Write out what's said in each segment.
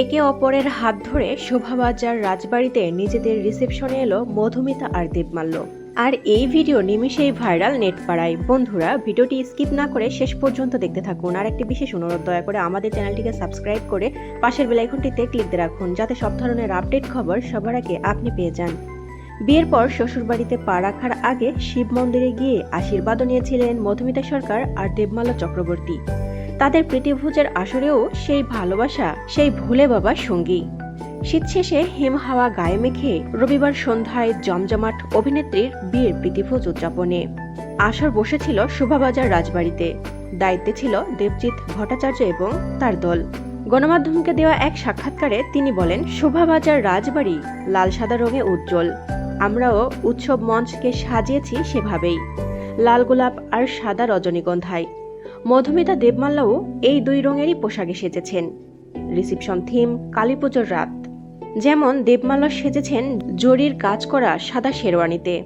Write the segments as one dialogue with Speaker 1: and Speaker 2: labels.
Speaker 1: একে অপরের হাত ধরে শোভাবাজার রাজবাড়িতে নিজেদের রিসেপশনে এলো মধুমিতা আর দেবমাল্য। আর এই ভিডিও নিমিষেই ভাইরাল নেট পাড়ায় বন্ধুরা, ভিডিওটি স্কিপ না করে শেষ পর্যন্ত দেখতে থাকুন। আর একটি বিশেষ অনুরোধ, দয়া করে আমাদের চ্যানেলটিকে সাবস্ক্রাইব করে পাশের বেলাইকনটিতে ক্লিক দিয়ে রাখুন, যাতে সব ধরনের আপডেট খবর সবার আগে আপনি পেয়ে যান। বিয়ের পর শ্বশুরবাড়িতে পা রাখার আগে শিব মন্দিরে গিয়ে আশীর্বাদও নিয়েছিলেন মধুমিতা সরকার আর দেবমাল্য চক্রবর্তী। তাদের প্রীতিভোজের আসরেও সেই ভালোবাসা, সেই ভুলে বাবা সঙ্গী। শীত শেষে হিম হাওয়া গায়ে মেখে রবিবার সন্ধ্যায় জমজমাট অভিনেত্রীর বিয়ের প্রীতিভোজ উদযাপনে। আসর বসেছিল শোভাবাজার রাজবাড়িতে। দায়িত্বে ছিল দেবজিৎ ভট্টাচার্য এবং তার দল। গণমাধ্যমকে দেওয়া এক সাক্ষাৎকারে তিনি বলেন, শোভাবাজার রাজবাড়ি লাল সাদা রঙে উজ্জ্বল। আমরাও উৎসব মঞ্চকে সাজিয়েছি সেভাবেই। লাল গোলাপ আর সাদা রজনীগন্ধায়। মধুমিতা দেবমাল্লাও এই দুই রঙেরই পোশাকে সেজেছেন। রিসিপশন থিম কালী পুজোর রাত। যেমন দেবমাল্লা সেজেছেন জরির কাজ করা সাদা শেরওয়ানিতে।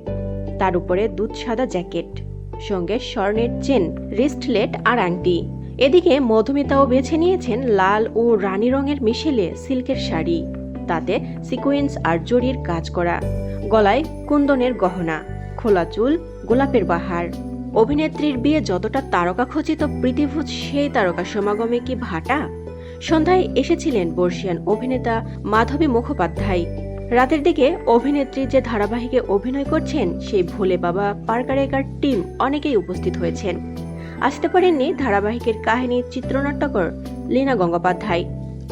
Speaker 1: তার উপরে দুধ সাদা জ্যাকেট। সঙ্গে স্বর্ণের চেন, রিস্টলেট আর আংটি। এদিকে মধুমিতাও বেছে নিয়েছেন লাল ও রানী রঙের মিশেলে সিল্কের শাড়ি। তাতে সিকোয়েন্স আর জরির কাজ করা। গলায় কুন্দনের গহনা, খোলা চুল, গোলাপের বাহার। অভিনেত্রীর বিয়ে যতটা তারকা খচিত প্রীতিভোজ সেই তারকা সমাগমে কি ভাটা? সন্ধ্যায় এসেছিলেন বর্ষিয়ান অভিনেতা মাধবী মুখোপাধ্যায়। রাতের দিকে অভিনেত্রী যে ধারাবাহিকে অভিনয় করছেন, সেই ভোলে বাবা পারকারেকার টিম অনেকেই উপস্থিত হয়েছেন। আসতে পারেননি ধারাবাহিকের কাহিনী চিত্রনাট্যকর লীনা গঙ্গোপাধ্যায়।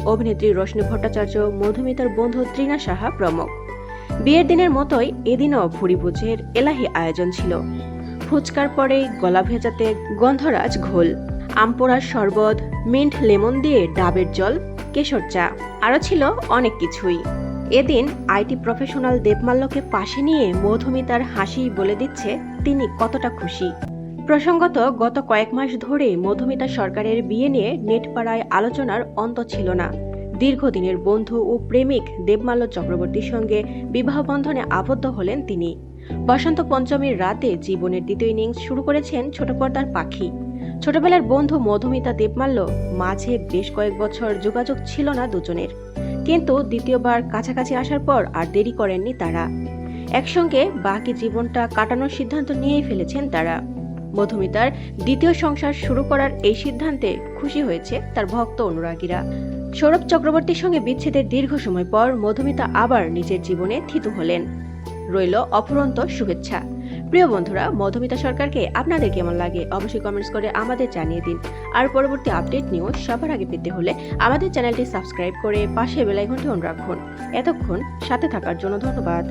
Speaker 1: অভিনেত্রী রশ্মি ভট্টাচার্য, মধুমিতার বন্ধু ত্রিনা সাহা প্রমুখ। বিয়ের দিনের মতোই এদিনও ভুরিভোজের এলাহি আয়োজন ছিল। ফুচকার পরে গলা ভেজাতে গন্ধরাজ ঘোল। আমপোড়ার শরবত, মিন্ট লেমন দিয়ে ডাবের জল, কেশর চা, আরও ছিল অনেক কিছুই। এদিন আইটি প্রফেশনাল দেবমাল্যকে পাশে নিয়ে মধুমিতার হাসি বলে দিচ্ছে, তিনি কতটা খুশি। প্রসঙ্গত গত কয়েক মাস ধরে মধুমিতা সরকারের বিয়ে নিয়ে নেটপাড়ায় আলোচনার অন্ত ছিল না। দীর্ঘদিনের বন্ধু ও প্রেমিক দেবমাল্য চক্রবর্তীর সঙ্গে বিবাহ বন্ধনে আবদ্ধ হলেন তিনি। বসন্ত পঞ্চমীর রাতে জীবনের দ্বিতীয় ইনিংস শুরু করেছেন ছোট পর্দার পাখি। ছোটবেলার বন্ধু মধুমিতা দেবমাল্য, মাঝে বেশ কয়েক বছর যোগাযোগ ছিল না দুজনের। কিন্তু দ্বিতীয়বার কাছাকাছি আসার পর আর দেরি করেননি তারা। একসঙ্গে বাকি জীবনটা কাটানোর সিদ্ধান্ত নিয়েই ফেলেছেন তারা। মধুমিতার দ্বিতীয় সংসার শুরু করার এই সিদ্ধান্তে খুশি হয়েছে তার ভক্ত অনুরাগীরা। সৌরভ চক্রবর্তীর সঙ্গে বিচ্ছেদের দীর্ঘ সময় পর মধুমিতা আবার নিজের জীবনে থিতু হলেন। রইল অফুরন্ত শুভেচ্ছা। প্রিয় বন্ধুরা, মধুমিতা সরকারকে আপনাদের কেমন লাগে অবশ্যই কমেন্টস করে আমাদের জানিয়ে দিন। আর পরবর্তী আপডেট নিউজ সবার আগে পেতে হলে আমাদের চ্যানেলটি সাবস্ক্রাইব করে পাশে বেলাইকনটি অন রাখুন। এতক্ষণ সাথে থাকার জন্য ধন্যবাদ।